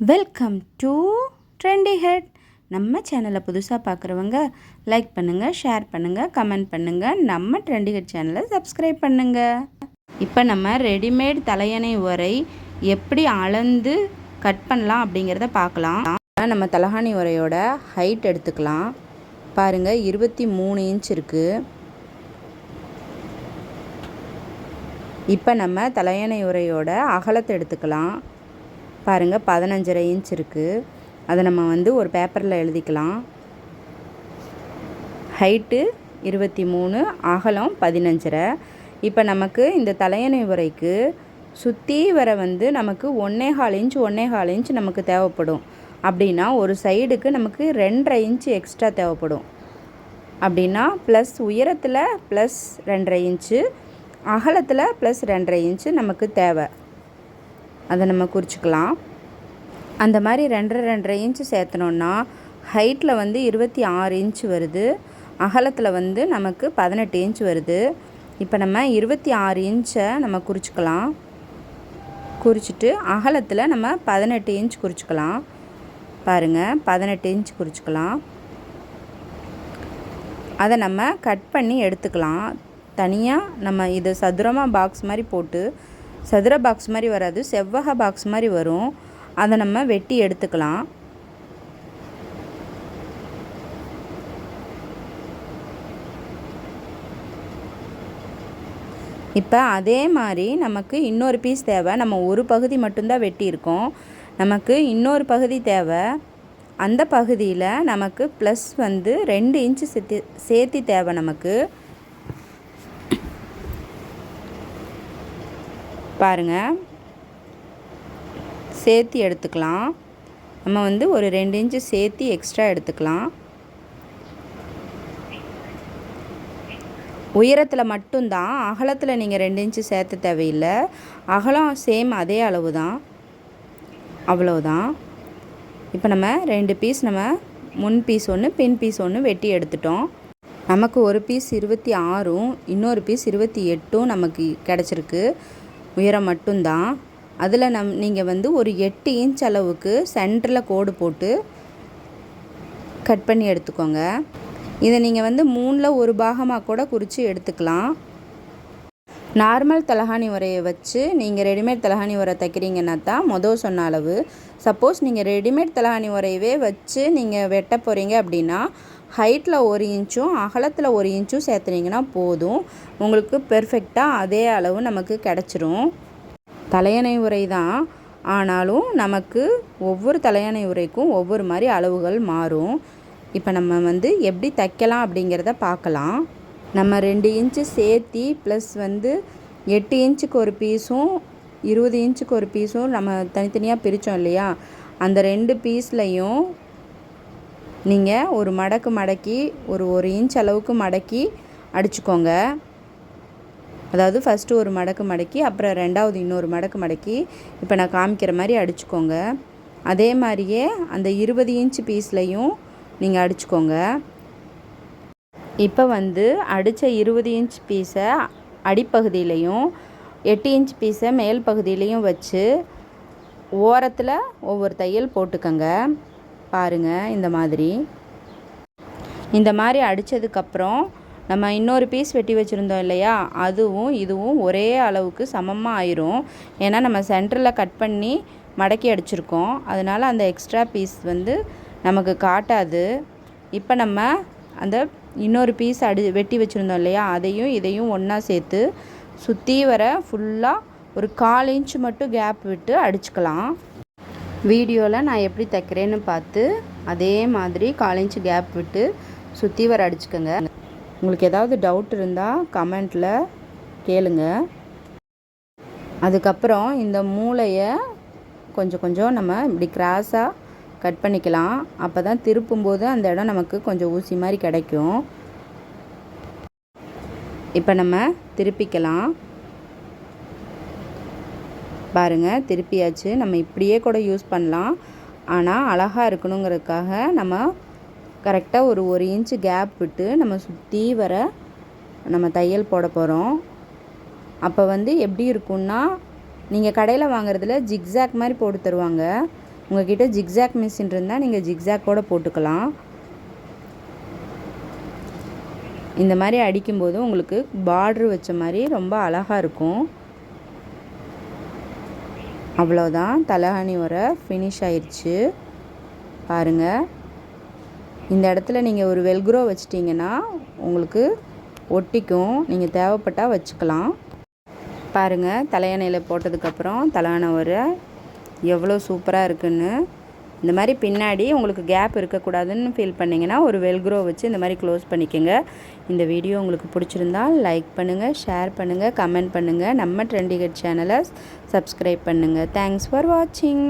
Welcome to trendy head நம்ம சேனலை புதுசாக பார்க்குறவங்க லைக் பண்ணுங்கள் ஷேர் பண்ணுங்கள் கமெண்ட் பண்ணுங்கள் நம்ம ட்ரெண்டி ஹெட் சேனலை சப்ஸ்கிரைப் பண்ணுங்கள் இப்போ நம்ம ரெடிமேட் தலையணை உரை எப்படி அளந்து கட் பண்ணலாம் அப்படிங்கிறத பார்க்கலாம் நம்ம தலகாணி உரையோட ஹைட் எடுத்துக்கலாம். பாருங்கள் இருபத்தி மூணு இன்ச் இருக்குது இப்போ நம்ம தலையணை உரையோட அகலத்தை எடுத்துக்கலாம். பாருங்கள் பதினஞ்சரை இன்ச் இருக்குது அதை நம்ம வந்து ஒரு பேப்பரில் எழுதிக்கலாம். ஹைட்டு இருபத்தி மூணு அகலம் பதினஞ்சரை. இப்போ நமக்கு இந்த தலையணை உரைக்கு சுற்றி வர வந்து நமக்கு ஒன்றே கால் இன்ச் ஒன்றே கால் இன்ச் நமக்கு தேவைப்படும். அப்படின்னா ஒரு சைடுக்கு நமக்கு ரெண்டரை இன்ச் எக்ஸ்ட்ரா தேவைப்படும். அப்படின்னா ப்ளஸ் உயரத்தில் ப்ளஸ் ரெண்டரை இன்ச்சு அகலத்தில் ப்ளஸ் ரெண்டரை இன்ச்சு நமக்கு தேவை. அதை நம்ம குறிச்சிக்கலாம். அந்த மாதிரி ரெண்டரை ரெண்டரை இன்ச்சு சேர்த்தனோன்னா ஹைட்டில் வந்து இருபத்தி ஆறு இன்ச் வருது. அகலத்தில் வந்து நமக்கு பதினெட்டு இன்ச் வருது. இப்போ நம்ம இருபத்தி ஆறு இன்ச்சை நம்ம குறிச்சிக்கலாம். குறிச்சிட்டு அகலத்தில் நம்ம பதினெட்டு இன்ச் குறிச்சிக்கலாம். பாருங்கள் பதினெட்டு இன்ச் குறிச்சிக்கலாம். அதை நம்ம கட் பண்ணி எடுத்துக்கலாம். தனியாக நம்ம இதை சதுரமாக பாக்ஸ் மாதிரி போட்டு சதுர பாக்ஸ் மாதிரி வராது. செவ்வக பாக்ஸ் மாதிரி வரும். அதை நம்ம வெட்டி எடுத்துக்கலாம். இப்போ அதே மாதிரி நமக்கு இன்னொரு பீஸ் தேவை. நம்ம ஒரு பகுதி மட்டும்தான் வெட்டியிருக்கோம். நமக்கு இன்னொரு பகுதி தேவை. அந்த பகுதியில் நமக்கு ப்ளஸ் வந்து ரெண்டு இன்ச்சு சேர்த்து சேர்த்தி தேவை நமக்கு. பாருங்கள் சேர்த்தி எடுத்துக்கலாம். நம்ம வந்து ஒரு ரெண்டு இன்ச்சு சேர்த்து எக்ஸ்ட்ரா எடுத்துக்கலாம். உயரத்தில் மட்டும்தான் அகலத்தில் நீங்கள் ரெண்டு இன்ச்சு சேர்த்த தேவையில்லை. அகலம் சேம் அதே அளவு தான் அவ்வளோதான் இப்போ நம்ம ரெண்டு பீஸ் நம்ம முன் பீஸ் ஒன்று பின் பீஸ் ஒன்று வெட்டி எடுத்துட்டோம். நமக்கு ஒரு பீஸ் இருபத்தி ஆறும் இன்னொரு பீஸ் இருபத்தி எட்டும் நமக்கு கிடச்சிருக்கு. உயரம் மட்டும்தான். அதில் நம் நீங்கள் வந்து ஒரு எட்டு இன்ச் அளவுக்கு சென்டரில் கோடு போட்டு கட் பண்ணி எடுத்துக்கோங்க. இதை நீங்கள் வந்து மூணில் ஒரு பாகமாக கூட குறித்து எடுத்துக்கலாம். நார்மல் தலகாணி உரையை வச்சு நீங்கள் ரெடிமேட் தலகாணி உரை தைக்கிறீங்கன்னா தான் மொதல் சொன்ன அளவு. சப்போஸ் நீங்கள் ரெடிமேட் தலகாணி உரையவே வச்சு நீங்கள் வெட்ட போகிறீங்க அப்படின்னா ஹைட்டில் ஒரு இன்ச்சும் அகலத்தில் ஒரு இன்ச்சும் சேர்த்துனீங்கன்னா போதும். உங்களுக்கு பெர்ஃபெக்டாக அதே அளவு நமக்கு கிடச்சிரும். தலையணை உரை தான். ஆனாலும் நமக்கு ஒவ்வொரு தலையணை உரைக்கும் ஒவ்வொரு மாதிரி அளவுகள் மாறும். இப்போ நம்ம வந்து எப்படி தைக்கலாம் அப்படிங்கிறத பார்க்கலாம். நம்ம ரெண்டு இன்ச்சு சேர்த்தி ப்ளஸ் வந்து எட்டு இன்ச்சுக்கு ஒரு பீஸும் இருபது இன்ச்சுக்கு ஒரு பீஸும் நம்ம தனித்தனியாக பிரித்தோம் இல்லையா? அந்த ரெண்டு பீஸ்லையும் நீங்கள் ஒரு மடக்கு மடக்கி ஒரு ஒரு இன்ச் அளவுக்கு மடக்கி அடிச்சுக்கோங்க. அதாவது ஃபஸ்ட்டு ஒரு மடக்கு மடக்கி அப்புறம் ரெண்டாவது இன்னொரு மடக்கு மடக்கி இப்போ நான் காமிக்கிற மாதிரி அடிச்சுக்கோங்க. அதே மாதிரியே அந்த இருபது இன்ச் பீஸ்லையும் நீங்கள் அடிச்சுக்கோங்க. இப்போ வந்து அடித்த இருபது இன்ச் பீஸை அடிப்பகுதியிலையும் எட்டு இன்ச் பீஸை மேல் பகுதியிலையும் வச்சு ஓரத்தில் ஒவ்வொரு தையல் போட்டுக்கோங்க. பாருங்கள் இந்த மாதிரி. இந்த மாதிரி அடித்ததுக்கப்புறம் நம்ம இன்னொரு பீஸ் வெட்டி வச்சுருந்தோம் இல்லையா? அதுவும் இதுவும் ஒரே அளவுக்கு சமமாக ஆயிரும். ஏன்னா நம்ம சென்டரில் கட் பண்ணி மடக்கி அடிச்சிருக்கோம். அதனால் அந்த எக்ஸ்ட்ரா பீஸ் வந்து நமக்கு காட்டாது. இப்போ நம்ம அந்த இன்னொரு பீஸ் அடி வெட்டி வச்சுருந்தோம் இல்லையா? அதையும் இதையும் ஒன்றா சேர்த்து சுற்றி வர ஃபுல்லாக ஒரு கால் இன்ச் மட்டும் கேப் விட்டு அடிச்சுக்கலாம். வீடியோவில் நான் எப்படி தைக்கிறேன்னு பார்த்து அதே மாதிரி கால் கேப் விட்டு சுற்றி வர அடிச்சுக்கோங்க. உங்களுக்கு ஏதாவது டவுட் இருந்தால் கமெண்ட்டில் கேளுங்க. அதுக்கப்புறம் இந்த மூளையை கொஞ்சம் கொஞ்சம் நம்ம இப்படி கிராஸாக கட் பண்ணிக்கலாம். அப்போ தான் திருப்பும்போது அந்த இடம் நமக்கு கொஞ்சம் ஊசி மாதிரி கிடைக்கும். இப்போ நம்ம திருப்பிக்கலாம். பாருங்கள் திருப்பியாச்சு. நம்ம இப்படியே கூட யூஸ் பண்ணலாம். ஆனால் அழகாக இருக்கணுங்கிறதுக்காக நம்ம கரெக்டாக ஒரு ஒரு இன்ச்சு கேப் விட்டு நம்ம சுற்றி வர நம்ம தையல் போட போகிறோம் அப்போ வந்து எப்படி இருக்கும்னா நீங்கள் கடையில் வாங்குறதுல ஜிக்ஸாக் மாதிரி போட்டு தருவாங்க. உங்ககிட்ட ஜிக்ஸாக் மிஷின் இருந்தால் நீங்கள் ஜிக்ஸாக்கோட போட்டுக்கலாம். இந்த மாதிரி அடிக்கும்போது உங்களுக்கு பார்ட்ரு வச்ச மாதிரி ரொம்ப அழகாக இருக்கும். அவ்வளோதான் தலகாணி உரை ஃபினிஷ் ஆயிடுச்சு பாருங்கள் இந்த இடத்துல நீங்கள் ஒரு வெல்க்ரோ வச்சிட்டிங்கன்னா உங்களுக்கு ஒட்டிக்கும். நீங்கள் தேவைப்பட்டால் வச்சுக்கலாம். பாருங்கள் தலையணையில் போட்டதுக்கப்புறம் தலகாணி உரை எவ்வளோ சூப்பராக இருக்குன்னு. இந்த மாதிரி பின்னாடி உங்களுக்கு கேப் இருக்கக்கூடாதுன்னு ஃபீல் பண்ணிங்கன்னா ஒரு வெல்க்ரோ வச்சு இந்த மாதிரி க்ளோஸ் பண்ணிக்கோங்க. இந்த வீடியோ உங்களுக்கு பிடிச்சிருந்தா லைக் பண்ணுங்கள் ஷேர் பண்ணுங்கள் கமெண்ட் பண்ணுங்கள் நம்ம ட்ரெண்டிகட் சேனலை சப்ஸ்கிரைப் பண்ணுங்கள் தேங்க்ஸ் ஃபார் வாட்சிங்